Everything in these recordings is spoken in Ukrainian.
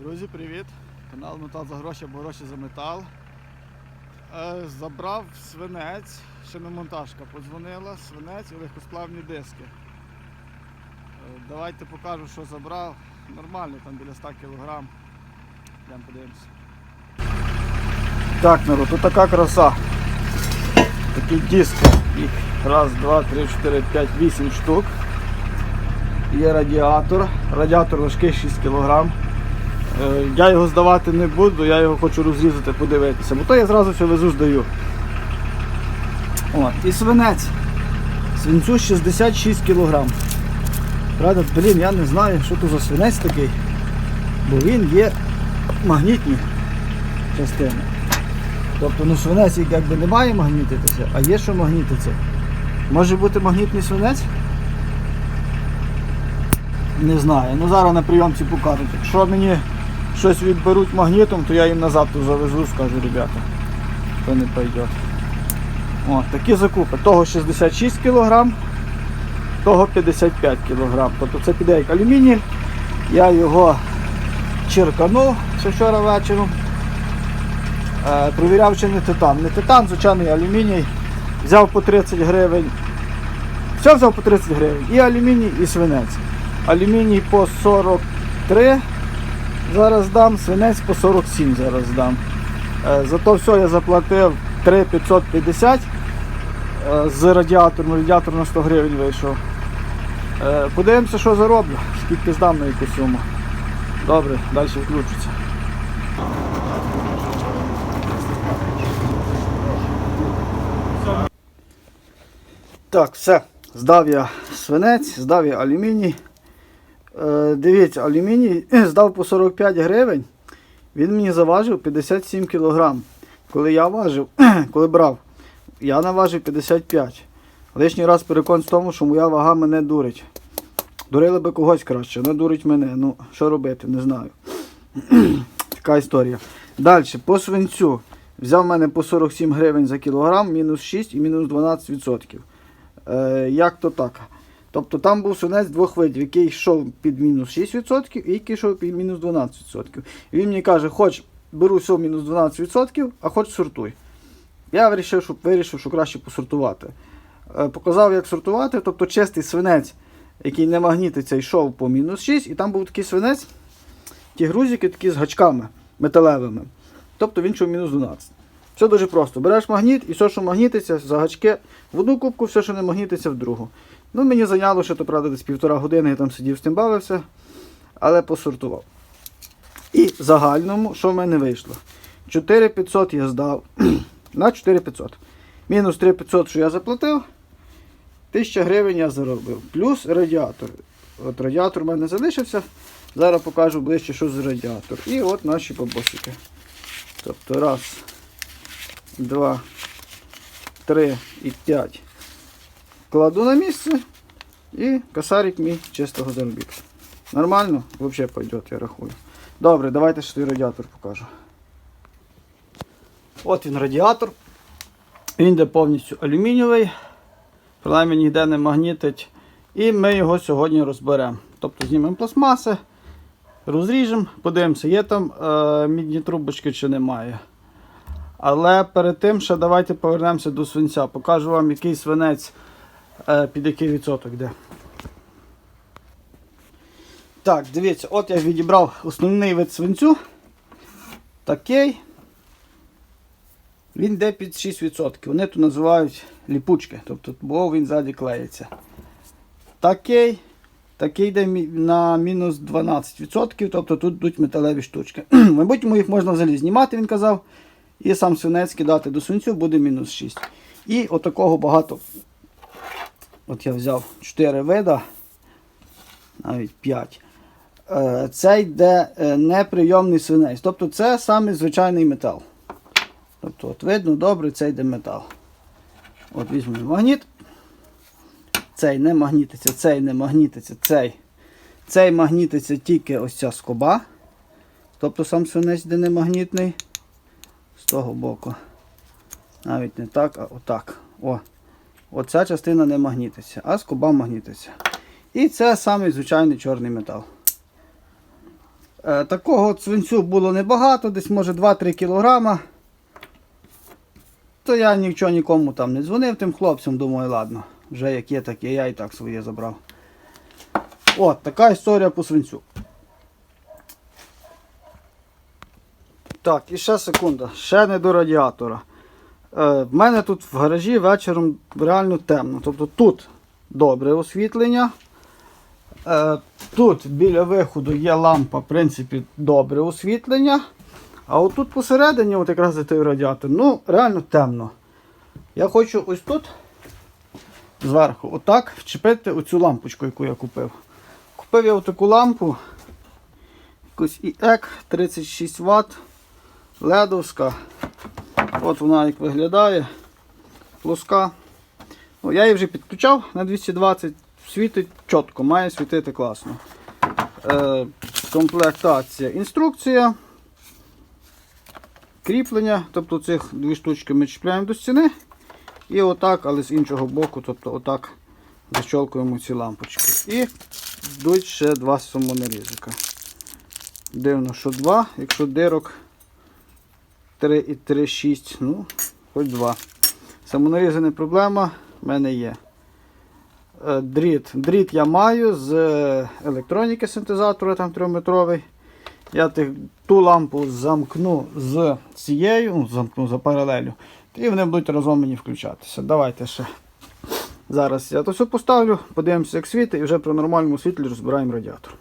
Друзі, привіт! Канал Метал за гроші або гроші за метал. Е, забрав свинець, шиномонтажка подзвонила, свинець і легкосплавні диски. Е, давайте покажу, що забрав. Нормально, там біля 100 кг. Йдемо подивимося. Так, народ, тут така краса. Такі диски. Їх раз, два, три, чотири, п'ять, вісім штук. Є радіатор. Радіатор важкий 6 кг. Е, Я його здавати не буду, я його хочу розрізати, подивитися, бо то я зразу все везу здаю. От. І свинець. Свинцю 66 кг. Правда, блін, я не знаю, що то за свинець такий, бо він є магнітні частини. Тобто ну, свинець якби не має магнітитися, а є що магнітиться. Може бути магнітний свинець? Не знаю. Ну зараз на прийомці покажуть. Якщо мені щось відберуть магнітом, то я їм назад завезу, скажу, ребята, то не пойде. О, такі закупи. Того 66 кг, того 55 кг. Тобто це піде як алюміній. Я його черканув ще вчора вечором. Е, провіряв, чи не титан. Не титан, звичайний алюміній. Взяв по 30 гривень. Все взяв по 30 гривень. І алюміній, і свинець. Алюміній по 43 зараз дам, свинець по 47 зараз дам. Е, За то все я заплатив 3,550 е, з радіатором. Радіатор на 100 гривень вийшов. Е, Подивимося, що зароблю, скільки здам на яку суму. Добре, далі включиться. Так, все. Здав я свинець, здав я алюміній. Е, дивіться, алюміній здав по 45 гривень. Він мені заважив 57 кг. Коли я важив, коли брав, я наважив 55. Лишній раз перекон в тому, що моя вага мене дурить. Дурили би когось краще, не дурить мене. Ну, що робити, не знаю. така історія. Далі, по свинцю. Взяв мене по 47 гривень за кілограм, мінус 6 і мінус 12%. Е, як то так? Тобто там був свинець двох видів, який йшов під мінус 6% і який йшов під мінус 12%. І він мені каже, хоч беру все мінус 12%, а хоч сортуй. Я вирішив, що, вирішив, що краще посортувати. Е, показав, як сортувати, тобто чистий свинець, який не магнітиться, йшов по мінус 6, і там був такий свинець, ті грузики такі з гачками металевими. Тобто він йшов мінус 12. Все дуже просто. Береш магніт і все, що магнітиться, за гачки в одну кубку, все, що не магнітиться, в другу. Ну, мені зайняло, що то правда десь півтора години я там сидів з тим бавився, але посортував. І в загальному, що в мене вийшло? 4500 я здав на 4500. Мінус 3500, що я заплатив, 1000 гривень я заробив. Плюс радіатор. От радіатор в мене залишився. Зараз покажу ближче, що за радіатор. І от наші бабосики. Тобто раз, два, три і п'ять кладу на місце і косарик мій чистого заробітку. Нормально? Взагалі пойде, я рахую. Добре, давайте ще радіатор покажу. От він радіатор. Він йде повністю алюмінієвий. Принаймні ніде не магнітить. І ми його сьогодні розберемо. Тобто знімемо пластмаси, розріжемо, подивимося, є там е, мідні трубочки чи немає. Але перед тим ще давайте повернемося до свинця. Покажу вам, який свинець під який відсоток йде. Так, дивіться, от я відібрав основний вид свинцю. Такий. Він йде під 6%. Вони тут називають ліпучки, тобто, бо він ззаді клеїться. Такий. Такий йде на мінус 12%, тобто тут йдуть металеві штучки. В майбутньому їх можна взагалі знімати, він казав. І сам свинець кидати до свинцю буде мінус 6. І отакого багато. От я взяв 4 вида, навіть 5. Е, Це йде неприйомний свинець. Тобто це саме звичайний метал. Тобто, от видно, добре, це йде метал. От візьмемо магніт. Цей не магнітиться, цей не магнітиться, цей. Цей магнітиться тільки ось ця скоба. Тобто сам свинець йде не магнітний. З того боку. Навіть не так, а отак. О. Оця частина не магнітиться, а скоба магнітиться. І це самий звичайний чорний метал. Е, такого свинцю було небагато, десь може 2-3 кілограма. То я нічого нікому там не дзвонив тим хлопцям, думаю, ладно, вже як є, так є, я і так своє забрав. От, така історія по свинцю. Так, і ще секунда, ще не до радіатора. Е, в мене тут в гаражі вечором реально темно. Тобто тут добре освітлення. Е, тут біля виходу є лампа, в принципі, добре освітлення. А отут посередині, от якраз за той радіатор, ну, реально темно. Я хочу ось тут зверху, отак, вчепити оцю лампочку, яку я купив. Купив я отаку лампу. Якусь IEC 36 Вт. Ледовська. От вона як виглядає. Плоска. Ну, я її вже підключав на 220, світить чітко, має світити класно. Е, комплектація. Інструкція. Кріплення, тобто цих дві штучки ми чіпляємо до стіни. І отак, але з іншого боку, тобто отак защолкуємо ці лампочки. І йдуть ще два самонарізика. Дивно, що два, якщо дирок 3 і 3, 6, ну, хоч два. Самонарізи не проблема, в мене є. Е, Дріт. Дріт я маю з е, електроніки синтезатора, там 3-метровий. Я ту лампу замкну з цією, ну, замкну за паралелю. І вони будуть разом мені включатися. Давайте ще. Зараз я то все поставлю, подивимося, як світить, і вже при нормальному світлі розбираємо радіатор.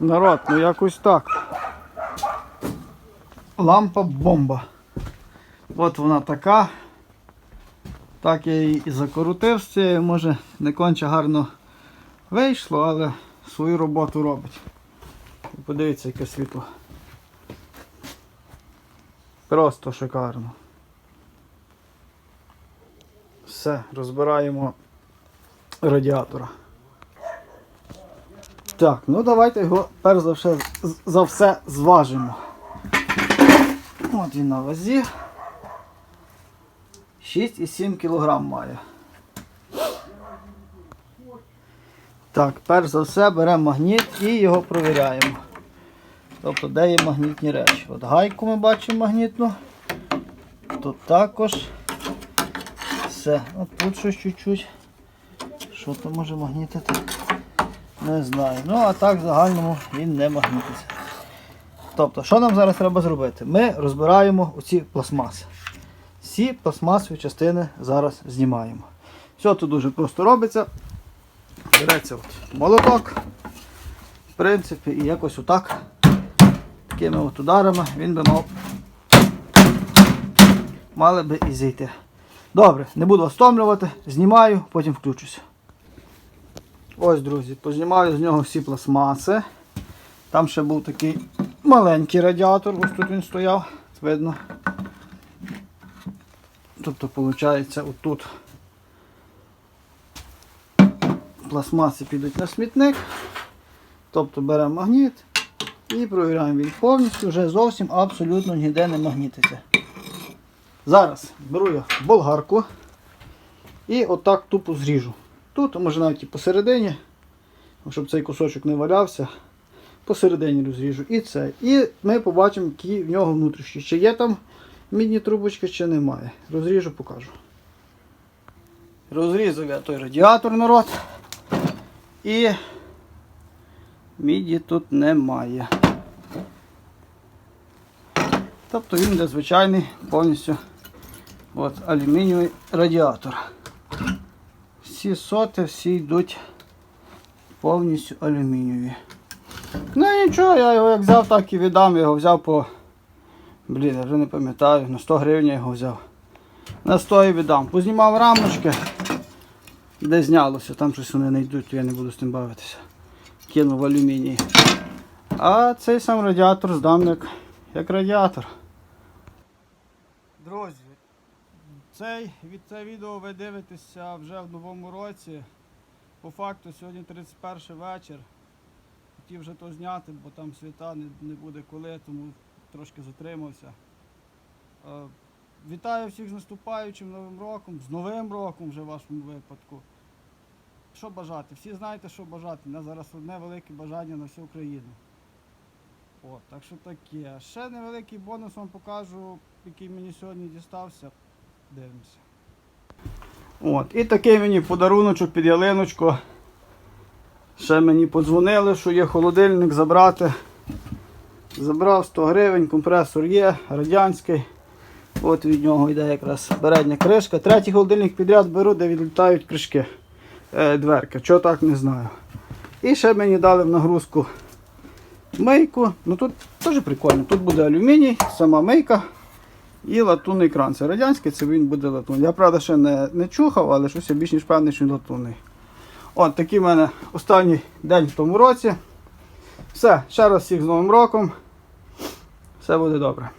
Народ, ну якось так. Лампа бомба. От вона така. Так я її і закрутив з цією, може не конче гарно вийшло, але свою роботу робить. Подивіться, яке світло. Просто шикарно. Все, розбираємо радіатора. Так, ну давайте його перш за все, за все зважимо. От він на вазі. 6,7 кг має. Так, перш за все беремо магніт і його провіряємо. Тобто, де є магнітні речі. От гайку ми бачимо магнітну. Тут також. Все. От тут щось чуть-чуть. Що то може магнітити? Не знаю. Ну, а так в загальному він не магнітиться. Тобто, що нам зараз треба зробити? Ми розбираємо оці пластмаси. Всі пластмасові частини зараз знімаємо. Все тут дуже просто робиться. Береться от молоток. В принципі, і якось отак. Такими от ударами він би мав мали би і зійти. Добре, не буду вас втомлювати, знімаю, потім включуся. Ось, друзі, познімаю з нього всі пластмаси. Там ще був такий маленький радіатор, ось тут він стояв, видно. Тобто, виходить, отут пластмаси підуть на смітник. Тобто беремо магніт і провіряємо він повністю, вже зовсім абсолютно ніде не магнітиться. Зараз беру я болгарку і отак тупо зріжу. Тут, може навіть і посередині, щоб цей кусочок не валявся. Посередині розріжу і це. І ми побачимо, які в нього внутрішні. Чи є там мідні трубочки, чи немає. Розріжу, покажу. Розрізав я той радіатор народ. І міді тут немає. Тобто він де звичайний повністю от, алюмінієвий радіатор. Всі соти, всі йдуть повністю алюмінієві. Ну нічого, я його як взяв, так і віддам. Його взяв по. Блін, я вже не пам'ятаю, на 100 гривень я його взяв. На 100 і віддам. Познімав рамочки, де знялося, там щось вони не йдуть, я не буду з тим бавитися. Кинув в алюміній. А цей сам радіатор здам як, як радіатор. Друзі, цей, від це відео ви дивитеся вже в новому році. По факту сьогодні 31 вечір. Хотів вже то зняти, бо там свята не, не буде коли, тому трошки затримався. Е, Вітаю всіх з наступаючим Новим роком, з Новим роком вже в вашому випадку. що бажати? Всі знаєте, що бажати. У нас зараз одне велике бажання на всю Україну. От, так що таке. Ще невеликий бонус вам покажу, який мені сьогодні дістався. Дивимося. От, і такий мені подаруночок під ялиночку. Ще мені подзвонили, що є холодильник забрати. Забрав 100 гривень, компресор є, радянський. От від нього йде якраз передня кришка. Третій холодильник підряд беру, де відлітають кришки. Е, дверки. Чого так не знаю. І ще мені дали в нагрузку мийку. Ну тут теж прикольно. Тут буде алюміній, сама мийка і латунний кран. Це радянський, це він буде латунний. Я правда ще не, не чухав, але щось я більш ніж певний, що він латунний. От такий в мене останній день в тому році. Все, ще раз всіх з Новим роком. Все буде добре.